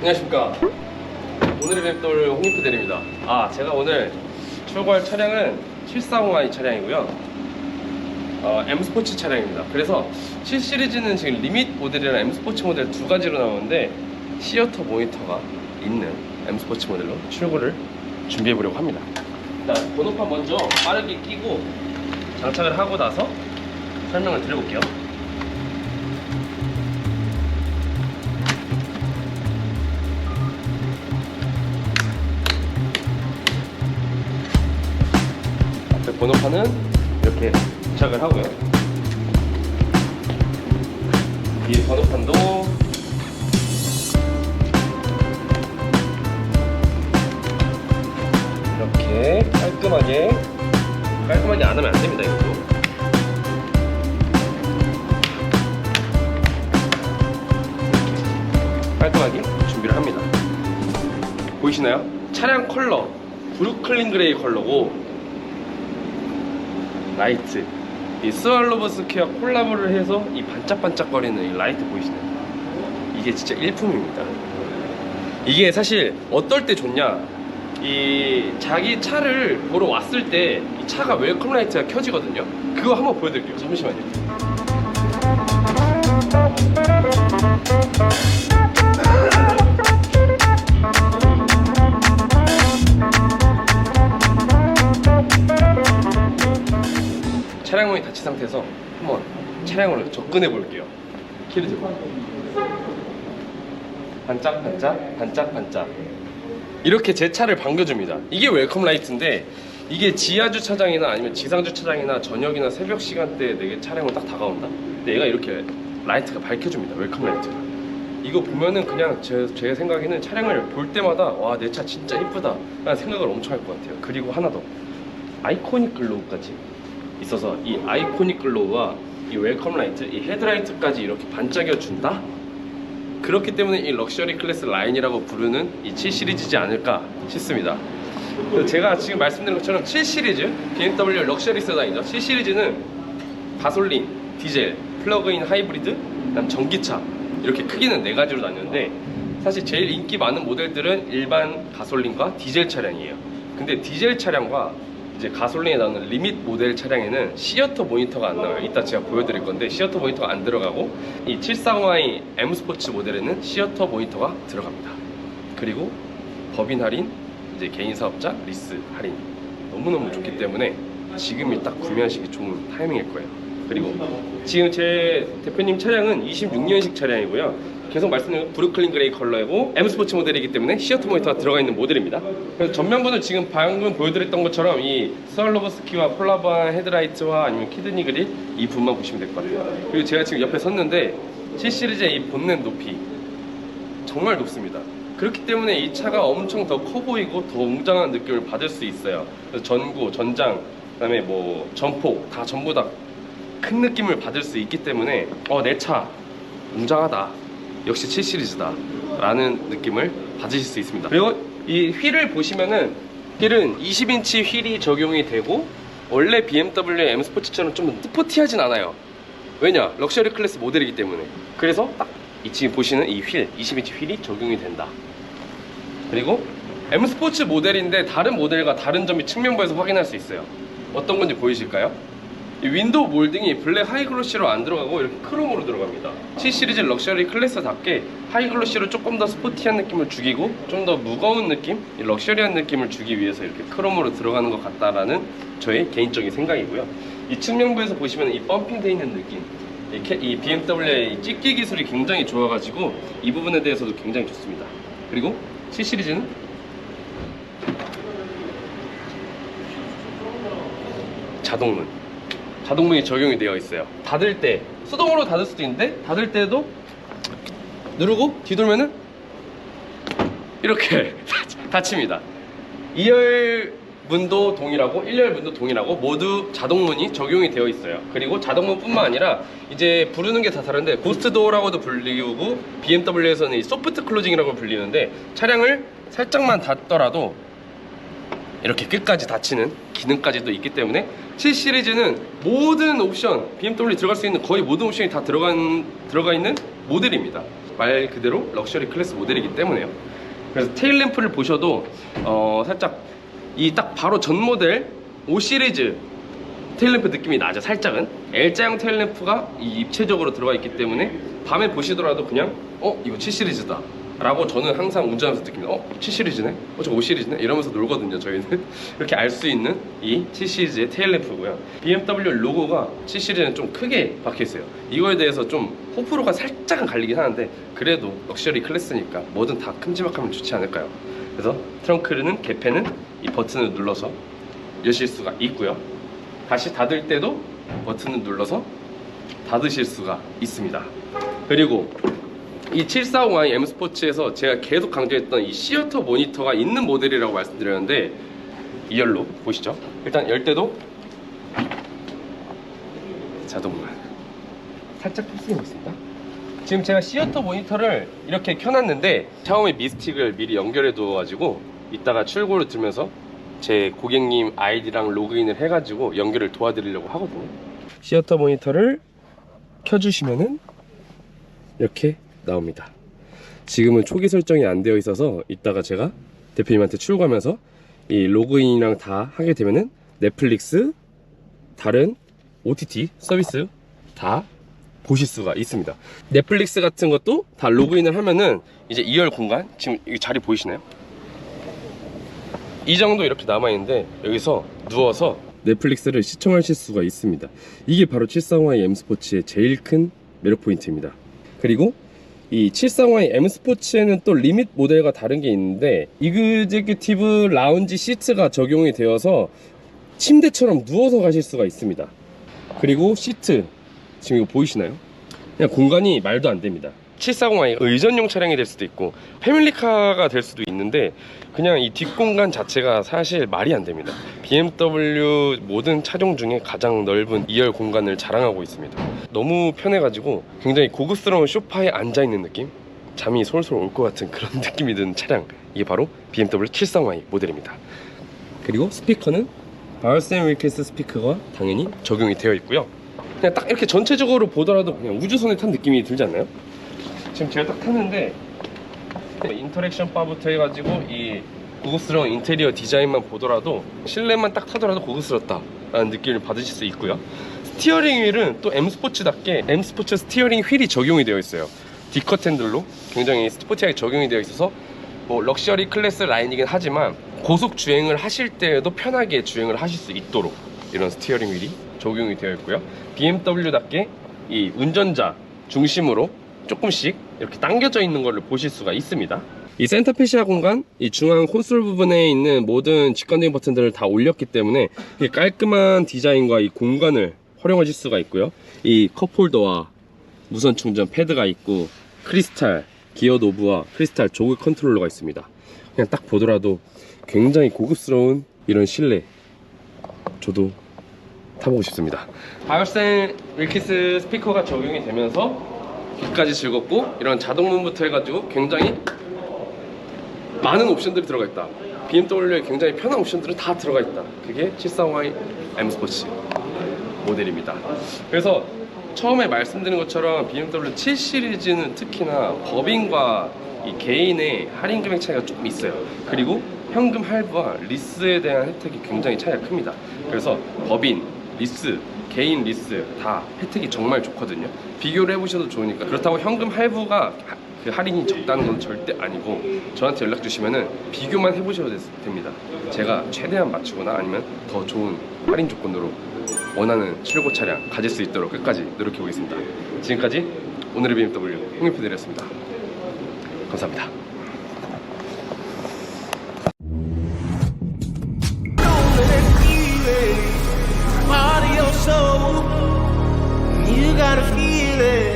안녕하십니까. 오늘의 뵙돌 홍익표 대리입니다. 아 제가 오늘 출고할 차량은 740i 차량이고요. 어, M스포츠 차량입니다. 그래서 7시리즈는 지금 리밋 모델이랑 M스포츠 모델 두 가지로 나오는데 시어터 모니터가 있는 M스포츠 모델로 출고를 준비해 보려고 합니다. 일단 번호판 먼저 빠르게 끼고 장착을 하고 나서 설명을 드려볼게요 번호판은 이렇게 부착을 하고요. 뒤에 번호판도 이렇게 깔끔하게 깔끔하게 안 하면 안 됩니다. 이것도. 깔끔하게 준비를 합니다. 보이시나요? 차량 컬러 브루클린 그레이 컬러고 라이트 이 스왈로버스키와 콜라보를 해서 이 반짝반짝거리는 이 라이트 보이시나요? 이게 진짜 일품입니다. 이게 사실 어떨 때 좋냐? 이 자기 차를 보러 왔을 때 이 차가 웰컴 라이트가 켜지거든요. 그거 한번 보여드릴게요. 잠시만요. 상태에서 한번 차량으로 접근해 볼게요. 키를 들고. 반짝반짝, 반짝반짝. 이렇게 제 차를 반겨줍니다. 이게 웰컴 라이트인데 이게 지하 주차장이나 아니면 지상 주차장이나 저녁이나 새벽 시간대에 내게 차량으로 딱 다가온다. 근데 얘가 이렇게 라이트가 밝혀줍니다. 웰컴 라이트가. 이거 보면은 그냥 제, 제 생각에는 차량을 볼 때마다 와 내 차 진짜 이쁘다 라는 생각을 엄청 할 것 같아요. 그리고 하나 더 아이코닉 글로우까지 있어서 이 아이코닉 글로우와 이 웰컴 라이트, 이 헤드라이트까지 이렇게 반짝여 준다. 그렇기 때문에 이 럭셔리 클래스 라인이라고 부르는 이 7 시리즈지 않을까 싶습니다. 제가 지금 말씀드린 것처럼 7 시리즈 BMW 럭셔리 세단이죠. 7 시리즈는 가솔린, 디젤, 플러그인 하이브리드, 그다음 전기차 이렇게 크기는 네 가지로 나뉘는데 사실 제일 인기 많은 모델들은 일반 가솔린과 디젤 차량이에요. 근데 디젤 차량과 이제 가솔린에 나오는 리밋 모델 차량에는 시어터 모니터가 안 나와요. 이따 제가 보여드릴 건데 시어터 모니터가 안 들어가고 이 740i M 스포츠 모델에는 시어터 모니터가 들어갑니다. 그리고 법인 할인, 이제 개인 사업자 리스 할인 너무너무 좋기 때문에 지금이 딱 구매하시기 좋은 타이밍일 거예요. 그리고 지금 제 대표님 차량은 26년식 차량이고요. 계속 말씀드린 브루클린 그레이 컬러이고 M 스포츠 모델이기 때문에 시어터 모니터가 들어가 있는 모델입니다. 그래서 전면부는 지금 방금 보여드렸던 것처럼 이 스왈로버스키와 콜라보한 헤드라이트와 아니면 키드니 그릴 이 부분만 보시면 될 것 같아요. 그리고 제가 지금 옆에 섰는데 7 시리즈의 이 본넷 높이 정말 높습니다. 그렇기 때문에 이 차가 엄청 더 커 보이고 더 웅장한 느낌을 받을 수 있어요. 전구, 전장, 그다음에 뭐 전폭 다 전부 다 큰 느낌을 받을 수 있기 때문에 어 내 차 웅장하다. 역시 7 시리즈다. 라는 느낌을 받으실 수 있습니다. 그리고 이 휠을 보시면은 휠은 20인치 휠이 적용이 되고 원래 BMW M 스포츠처럼 좀 스포티하진 않아요. 왜냐? 럭셔리 클래스 모델이기 때문에. 그래서 딱 이 지금 보시는 이 휠, 20인치 휠이 적용이 된다. 그리고 M 스포츠 모델인데 다른 모델과 다른 점이 측면부에서 확인할 수 있어요. 어떤 건지 보이실까요? 이 윈도우 몰딩이 블랙 하이글로시로 안 들어가고 이렇게 크롬으로 들어갑니다. 7 시리즈 럭셔리 클래스답게 하이글로시로 조금 더 스포티한 느낌을 죽이고 좀 더 무거운 느낌, 이 럭셔리한 느낌을 주기 위해서 이렇게 크롬으로 들어가는 것 같다라는 저의 개인적인 생각이고요. 이 측면부에서 보시면 이 펌핑 돼 있는 느낌, 이, BMW의 이 찍기 기술이 굉장히 좋아가지고 이 부분에 대해서도 굉장히 좋습니다. 그리고 7 시리즈는 자동문 자동문이 적용이 되어 있어요. 닫을 때 수동으로 닫을 수도 있는데 닫을 때도 누르고 뒤돌면은 이렇게 닫힙니다. 2열 문도 동일하고 1열 문도 동일하고 모두 자동문이 적용이 되어 있어요. 그리고 자동문뿐만 아니라 이제 부르는 게 다 다른데 고스트 도어라고도 불리고 BMW에서는 이 소프트 클로징이라고 불리는데 차량을 살짝만 닫더라도 이렇게 끝까지 닫히는 기능까지도 있기 때문에 7 시리즈는 모든 옵션 BMW 들어갈 수 있는 거의 모든 옵션이 다 들어간 들어가 있는 모델입니다. 말 그대로 럭셔리 클래스 모델이기 때문에요. 그래서 테일 램프를 보셔도 어, 살짝 이 딱 바로 전 모델 5 시리즈 테일램프 느낌이 나죠 살짝은 L자형 테일램프가 이 입체적으로 들어가 있기 때문에 밤에 보시더라도 그냥 어 이거 7 시리즈다 라고 저는 항상 운전하면서 느낍니다 어? 7 시리즈네? 어 저거 5 시리즈네? 이러면서 놀거든요 저희는 이렇게 알 수 있는 이 7 시리즈의 테일램프고요 BMW 로고가 7 시리즈는 좀 크게 박혀있어요 이거에 대해서 좀 호불호가 살짝은 갈리긴 하는데 그래도 럭셔리 클래스니까 뭐든 다 큼지막하면 좋지 않을까요 그래서 트렁크는 개폐는 이 버튼을 눌러서 여실 수가 있고요 다시 닫을 때도 버튼을 눌러서 닫으실 수가 있습니다. 그리고 이 740i M 스포츠에서 제가 계속 강조했던 이 시어터 모니터가 있는 모델이라고 말씀드렸는데 2열로 보시죠. 일단 열 때도 자동문 살짝 탑승하고 있습니다. 지금 제가 시어터 모니터를 이렇게 켜놨는데 샤오미 미스틱을 미리 연결해 두어 가지고 이따가 출고를 들면서 제 고객님 아이디랑 로그인을 해가지고 연결을 도와드리려고 하거든요. 시어터 모니터를 켜주시면은 이렇게 나옵니다. 지금은 초기 설정이 안 되어 있어서 이따가 제가 대표님한테 출고하면서 이 로그인이랑 다 하게 되면은 넷플릭스, 다른 OTT 서비스 다 보실 수가 있습니다. 넷플릭스 같은 것도 다 로그인을 하면은 이제 2열 공간 지금 이 자리 보이시나요? 이 정도 이렇게 남아있는데 여기서 누워서 넷플릭스를 시청하실 수가 있습니다. 이게 바로 730i M 스포츠의 제일 큰 매력 포인트입니다. 그리고 이 730i M 스포츠에는 또 리밋 모델과 다른 게 있는데 이그제큐티브 라운지 시트가 적용이 되어서 침대처럼 누워서 가실 수가 있습니다. 그리고 시트 지금 이거 보이시나요? 그냥 공간이 말도 안 됩니다. 740i 의전용 차량이 될 수도 있고 패밀리카가 될 수도 있는데 그냥 이 뒷공간 자체가 사실 말이 안 됩니다. BMW 모든 차종 중에 가장 넓은 2열 공간을 자랑하고 있습니다. 너무 편해가지고 굉장히 고급스러운 소파에 앉아 있는 느낌? 잠이 솔솔 올 것 같은 그런 느낌이 드는 차량. 이게 바로 BMW 730i 모델입니다. 그리고 스피커는 바울센 윌키스 스피커가 당연히 적용이 되어 있고요. 그냥 딱 이렇게 전체적으로 보더라도 그냥 우주선에 탄 느낌이 들지 않나요? 지금 제가 딱 탔는데 인터랙션 바부터 해가지고 이 고급스러운 인테리어 디자인만 보더라도 실내만 딱 타더라도 고급스럽다라는 느낌을 받으실 수 있고요. 스티어링 휠은 또 M 스포츠답게 M 스포츠 스티어링 휠이 적용이 되어 있어요. D컷 핸들로 굉장히 스포티하게 적용이 되어 있어서 뭐 럭셔리 클래스 라인이긴 하지만 고속 주행을 하실 때에도 편하게 주행을 하실 수 있도록 이런 스티어링 휠이 적용이 되어 있고요. BMW답게 이 운전자 중심으로 조금씩 이렇게 당겨져 있는 것을 보실 수가 있습니다. 이 센터 페시아 공간, 이 중앙 콘솔 부분에 있는 모든 직관적인 버튼들을 다 올렸기 때문에 이 깔끔한 디자인과 이 공간을 활용하실 수가 있고요. 이 컵홀더와 무선 충전 패드가 있고 크리스탈 기어 노브와 크리스탈 조그 컨트롤러가 있습니다. 그냥 딱 보더라도 굉장히 고급스러운 이런 실내 저도 타보고 싶습니다. 바이오센 윌키스 스피커가 적용이 되면서 귀까지 즐겁고 이런 자동문부터 해가지고 굉장히 많은 옵션들이 들어가 있다. BMW에 굉장히 편한 옵션들은 다 들어가 있다. 그게 730i M 스포츠 모델입니다. 그래서 처음에 말씀드린 것처럼 BMW 7 시리즈는 특히나 법인과 이 개인의 할인 금액 차이가 조금 있어요. 그리고 현금 할부와 리스에 대한 혜택이 굉장히 차이가 큽니다. 그래서 법인, 리스, 개인 리스 다 혜택이 정말 좋거든요. 비교를 해보셔도 좋으니까 그렇다고 현금 할부가 하- 그 할인이 적다는 건 절대 아니고 저한테 연락 주시면은 비교만 해보셔도 됐- 됩니다. 제가 최대한 맞추거나 아니면 더 좋은 할인 조건으로 원하는 출고 차량 가질 수 있도록 끝까지 노력해 보겠습니다. 지금까지 오늘의 BMW 홍일표드렸습니다. 감사합니다. got a feeling